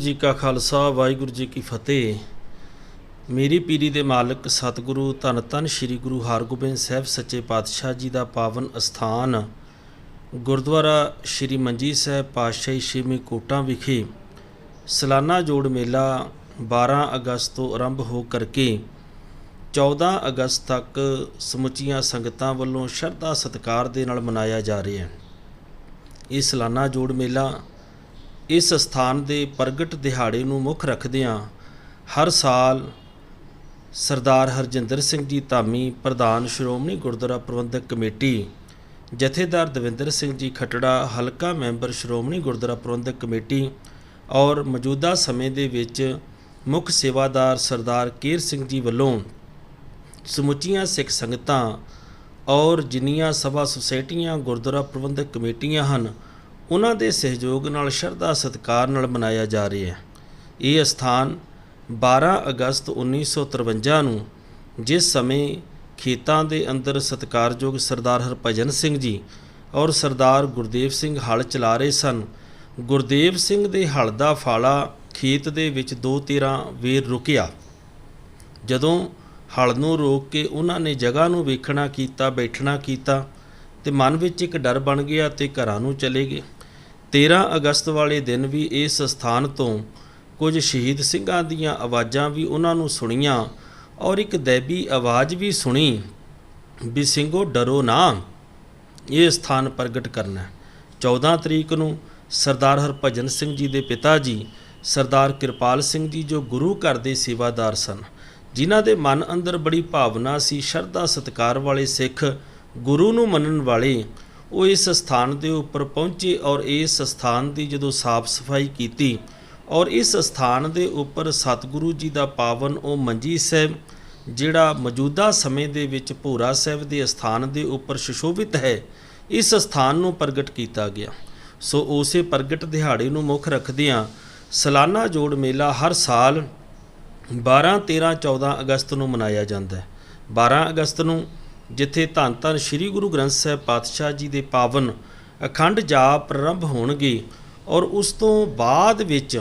ਜੀ ਕਾ ਖਾਲਸਾ, ਵਾਹਿਗੁਰੂ ਜੀ ਕੀ ਫਤਿਹ। ਮੇਰੀ ਪੀਰੀ ਦੇ ਮਾਲਕ ਸਤਿਗੁਰੂ, ਧੰਨ ਧੰਨ ਸ੍ਰੀ ਗੁਰੂ ਹਰਗੋਬਿੰਦ ਸਾਹਿਬ ਸੱਚੇ ਪਾਤਸ਼ਾਹ ਜੀ ਦਾ ਪਾਵਨ ਅਸਥਾਨ, ਗੁਰਦੁਆਰਾ ਸ੍ਰੀ ਮੰਜੀ ਸਾਹਿਬ ਪਾਤਸ਼ਾਹੀ ਛੇਵੀਂ ਕੋਟਾਂ ਵਿਖੇ ਸਾਲਾਨਾ ਜੋੜ ਮੇਲਾ 12 ਅਗਸਤ ਤੋਂ ਆਰੰਭ ਹੋ ਕਰਕੇ 14 ਅਗਸਤ ਤੱਕ ਸਮੁੱਚੀਆਂ ਸੰਗਤਾਂ ਵੱਲੋਂ ਸ਼ਰਧਾ ਸਤਿਕਾਰ ਦੇ ਨਾਲ ਮਨਾਇਆ ਜਾ ਰਿਹਾ ਹੈ। ਇਹ ਸਾਲਾਨਾ ਜੋੜ ਮੇਲਾ ਇਸ ਸਥਾਨ ਦੇ ਪ੍ਰਗਟ ਦਿਹਾੜੇ ਨੂੰ ਮੁੱਖ ਰੱਖਦਿਆਂ ਹਰ ਸਾਲ ਸਰਦਾਰ ਹਰਜਿੰਦਰ ਸਿੰਘ ਜੀ ਧਾਮੀ ਪ੍ਰਧਾਨ ਸ਼੍ਰੋਮਣੀ ਗੁਰਦੁਆਰਾ ਪ੍ਰਬੰਧਕ ਕਮੇਟੀ, ਜਥੇਦਾਰ ਦਵਿੰਦਰ ਸਿੰਘ ਜੀ ਖਟੜਾ, ਹਲਕਾ ਮੈਂਬਰ ਸ਼੍ਰੋਮਣੀ ਗੁਰਦੁਆਰਾ ਪ੍ਰਬੰਧਕ ਕਮੇਟੀ ਔਰ ਮੌਜੂਦਾ ਸਮੇਂ ਦੇ ਵਿੱਚ ਮੁੱਖ ਸੇਵਾਦਾਰ ਸਰਦਾਰ ਕੇਰ ਸਿੰਘ ਜੀ ਵੱਲੋਂ ਸਮੁੱਚੀਆਂ ਸਿੱਖ ਸੰਗਤਾਂ ਔਰ ਜਿੰਨੀਆਂ ਸਭਾ ਸੁਸਾਇਟੀਆਂ ਗੁਰਦੁਆਰਾ ਪ੍ਰਬੰਧਕ ਕਮੇਟੀਆਂ ਹਨ ਉਹਨਾਂ ਦੇ ਸਹਿਯੋਗ ਨਾਲ ਸ਼ਰਧਾ ਸਤਿਕਾਰ ਨਾਲ ਮਨਾਇਆ ਜਾ ਰਿਹਾ ਹੈ। ਇਹ ਸਥਾਨ 12 ਅਗਸਤ 1953 ਨੂੰ ਜਿਸ ਸਮੇਂ ਖੇਤਾਂ ਦੇ ਅੰਦਰ ਸਤਿਕਾਰਯੋਗ ਸਰਦਾਰ ਹਰਭਜਨ ਸਿੰਘ ਜੀ ਔਰ ਸਰਦਾਰ ਗੁਰਦੇਵ ਸਿੰਘ ਹਲ ਚਲਾ ਰਹੇ ਸਨ, ਗੁਰਦੇਵ ਸਿੰਘ ਦੇ ਹਲ ਦਾ ਫਾਲਾ ਖੇਤ ਦੇ ਵਿੱਚ ਦੋ ਤੇਰਾਂ ਵੇਰ ਰੁਕਿਆ। ਜਦੋਂ ਹਲ ਨੂੰ ਰੋਕ ਕੇ ਉਹਨਾਂ ਨੇ ਜਗ੍ਹਾ ਨੂੰ ਵੇਖਣਾ ਕੀਤਾ, ਬੈਠਣਾ ਕੀਤਾ ਤੇ ਮਨ ਵਿੱਚ ਇੱਕ ਡਰ ਬਣ ਗਿਆ ਤੇ ਘਰਾਂ ਨੂੰ ਚਲੇ ਗਏ। 13 ਅਗਸਤ ਵਾਲੇ ਦਿਨ ਵੀ ਇਸ ਸਥਾਨ ਤੋਂ ਕੁਝ ਸ਼ਹੀਦ ਸਿੰਘਾਂ ਦੀਆਂ ਆਵਾਜ਼ਾਂ ਵੀ ਉਹਨਾਂ ਨੂੰ ਸੁਣੀਆਂ ਔਰ ਇੱਕ ਦੈਬੀ ਆਵਾਜ਼ ਵੀ ਸੁਣੀ ਵੀ ਸਿੰਘੋ ਡਰੋ ਨਾ, ਇਹ ਸਥਾਨ ਪ੍ਰਗਟ ਕਰਨਾ ਹੈ। 14 ਤਰੀਕ ਨੂੰ ਸਰਦਾਰ ਹਰਭਜਨ ਸਿੰਘ ਜੀ ਦੇ ਪਿਤਾ ਜੀ, ਸਰਦਾਰ ਕਿਰਪਾਲ ਸਿੰਘ ਜੀ ਜੋ ਗੁਰੂ ਘਰ ਦੇ ਸੇਵਾਦਾਰ ਸਨ, ਜਿਨ੍ਹਾਂ ਦੇ ਮਨ ਅੰਦਰ ਬੜੀ ਭਾਵਨਾ ਸੀ, ਸ਼ਰਧਾ ਸਤਿਕਾਰ ਵਾਲੇ ਸਿੱਖ ਗੁਰੂ ਨੂੰ ਮੰਨਣ ਵਾਲੇ ਉਹ ਇਸ ਸਥਾਨ ਦੇ ਉੱਪਰ ਪਹੁੰਚੇ ਔਰ ਇਸ ਸਥਾਨ ਦੀ ਜਦੋਂ ਸਾਫ਼ ਸਫ਼ਾਈ ਕੀਤੀ ਔਰ ਇਸ ਸਥਾਨ ਦੇ ਉੱਪਰ ਸਤਿਗੁਰੂ ਜੀ ਦਾ ਪਾਵਨ ਉਹ ਮੰਜੀ ਸਾਹਿਬ, ਜਿਹੜਾ ਮੌਜੂਦਾ ਸਮੇਂ ਦੇ ਵਿੱਚ ਭੋਰਾ ਸਾਹਿਬ ਦੇ ਸਥਾਨ ਦੇ ਉੱਪਰ ਸੁਸ਼ੋਭਿਤ ਹੈ, ਇਸ ਸਥਾਨ ਨੂੰ ਪ੍ਰਗਟ ਕੀਤਾ ਗਿਆ। ਸੋ ਉਸੇ ਪ੍ਰਗਟ ਦਿਹਾੜੇ ਨੂੰ ਮੁੱਖ ਰੱਖਦਿਆਂ ਸਾਲਾਨਾ ਜੋੜ ਮੇਲਾ ਹਰ ਸਾਲ 12 13 14 ਅਗਸਤ ਨੂੰ ਮਨਾਇਆ ਜਾਂਦਾ ਹੈ। 12 ਅਗਸਤ ਨੂੰ ਜਿੱਥੇ ਧੰਨ ਧੰਨ ਸ੍ਰੀ ਗੁਰੂ ਗ੍ਰੰਥ ਸਾਹਿਬ ਪਾਤਸ਼ਾਹ ਜੀ ਦੇ ਪਾਵਨ ਅਖੰਡ ਜਾਪ ਪ੍ਰਾਰੰਭ ਹੋਣਗੇ ਔਰ ਉਸ ਤੋਂ ਬਾਅਦ ਵਿੱਚ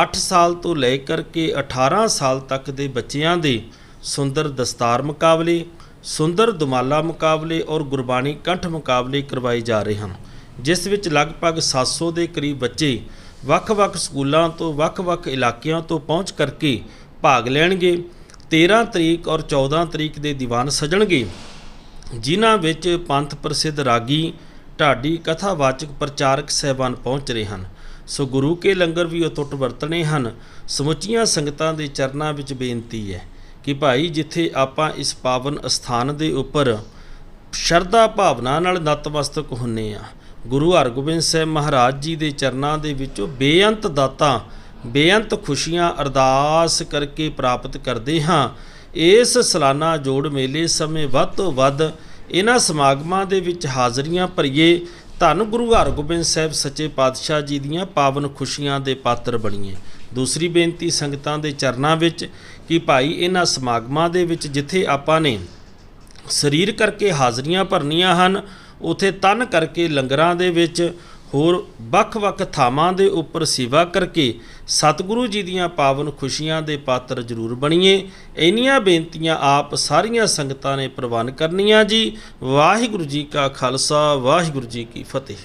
8 ਸਾਲ ਤੋਂ ਲੈ ਕਰਕੇ 18 ਸਾਲ ਤੱਕ ਦੇ ਬੱਚਿਆਂ ਦੇ ਸੁੰਦਰ ਦਸਤਾਰ ਮੁਕਾਬਲੇ, ਸੁੰਦਰ ਦੁਮਾਲਾ ਮੁਕਾਬਲੇ ਔਰ ਗੁਰਬਾਣੀ ਕੰਠ ਮੁਕਾਬਲੇ ਕਰਵਾਏ ਜਾ ਰਹੇ ਹਨ, ਜਿਸ ਵਿੱਚ ਲਗਭਗ 700 ਦੇ ਕਰੀਬ ਬੱਚੇ ਵੱਖ-ਵੱਖ ਸਕੂਲਾਂ ਤੋਂ, ਵੱਖ-ਵੱਖ ਇਲਾਕਿਆਂ ਤੋਂ ਪਹੁੰਚ ਕਰਕੇ ਭਾਗ ਲੈਣਗੇ 13 ਤਰੀਕ ਔਰ 14 ਤਰੀਕ ਦੇ ਦੀਵਾਨ ਸਜਣਗੇ। ਜਿਨ੍ਹਾਂ ਵਿੱਚ ਪੰਥ ਪ੍ਰਸਿੱਧ ਰਾਗੀ, ਢਾਡੀ ਕਥਾਵਾਚਕ ਪ੍ਰਚਾਰਕ ਸਹਿਬਾਨ ਪਹੁੰਚ ਰਹੇ ਹਨ। ਸੋ ਗੁਰੂ ਕੇ ਲੰਗਰ ਵੀ ਅਤੁੱਟ ਵਰਤਣੇ ਹਨ। ਸਮੁੱਚੀਆਂ ਸੰਗਤਾਂ ਦੇ ਚਰਨਾਂ ਵਿੱਚ ਬੇਨਤੀ ਹੈ ਕਿ ਭਾਈ ਜਿੱਥੇ ਆਪਾਂ ਇਸ ਪਾਵਨ ਅਸਥਾਨ ਦੇ ਉੱਪਰ ਸ਼ਰਧਾ ਭਾਵਨਾ ਨਾਲ ਨਤਮਸਤਕ ਹੁੰਨੇ ਆ, ਗੁਰੂ ਹਰਗੋਬਿੰਦ ਸਾਹਿਬ ਮਹਾਰਾਜ ਜੀ ਦੇ ਚਰਨਾਂ ਦੇ ਵਿੱਚੋਂ ਬੇਅੰਤ ਦਾਤਾਂ ਬੇਅੰਤ ਖੁਸ਼ੀਆਂ ਅਰਦਾਸ ਕਰਕੇ ਪ੍ਰਾਪਤ ਕਰਦੇ ਹਾਂ। ਇਸ ਸਾਲਾਨਾ ਜੋੜ ਮੇਲੇ ਸਮੇਂ ਵੱਧ ਤੋਂ ਵੱਧ ਇਹਨਾਂ ਸਮਾਗਮਾਂ ਦੇ ਵਿੱਚ ਹਾਜ਼ਰੀਆਂ ਭਰੀਏ। ਧੰਨ ਗੁਰੂ ਹਰਗੋਬਿੰਦ ਸਾਹਿਬ ਸੱਚੇ ਪਾਤਸ਼ਾਹ ਜੀ ਦੀਆਂ ਪਾਵਨ ਖੁਸ਼ੀਆਂ ਦੇ ਪਾਤਰ ਬਣੀਏ। ਦੂਸਰੀ ਬੇਨਤੀ ਸੰਗਤਾਂ ਦੇ ਚਰਨਾਂ ਵਿੱਚ ਕਿ ਭਾਈ ਇਹਨਾਂ ਸਮਾਗਮਾਂ ਦੇ ਵਿੱਚ ਜਿੱਥੇ ਆਪਾਂ ਨੇ ਸਰੀਰ ਕਰਕੇ ਹਾਜ਼ਰੀਆਂ ਭਰਨੀਆਂ ਹਨ, ਉਥੇ ਤਨ ਕਰਕੇ ਲੰਗਰਾਂ ਦੇ ਵਿੱਚ ਹੋਰ ਵੱਖ-ਵੱਖ ਥਾਵਾਂ ਦੇ ਉੱਪਰ ਸੇਵਾ ਕਰਕੇ ਸਤਿਗੁਰੂ ਜੀ ਦੀਆਂ ਪਾਵਨ ਖੁਸ਼ੀਆਂ ਦੇ ਪਾਤਰ ਜ਼ਰੂਰ ਬਣੀਏ। ਇੰਨੀਆਂ ਬੇਨਤੀਆਂ ਆਪ ਸਾਰੀਆਂ ਸੰਗਤਾਂ ਨੇ ਪ੍ਰਵਾਨ ਕਰਨੀਆਂ ਜੀ। ਵਾਹਿਗੁਰੂ ਜੀ ਕਾ ਖਾਲਸਾ, ਵਾਹਿਗੁਰੂ ਜੀ ਕੀ ਫਤਿਹ।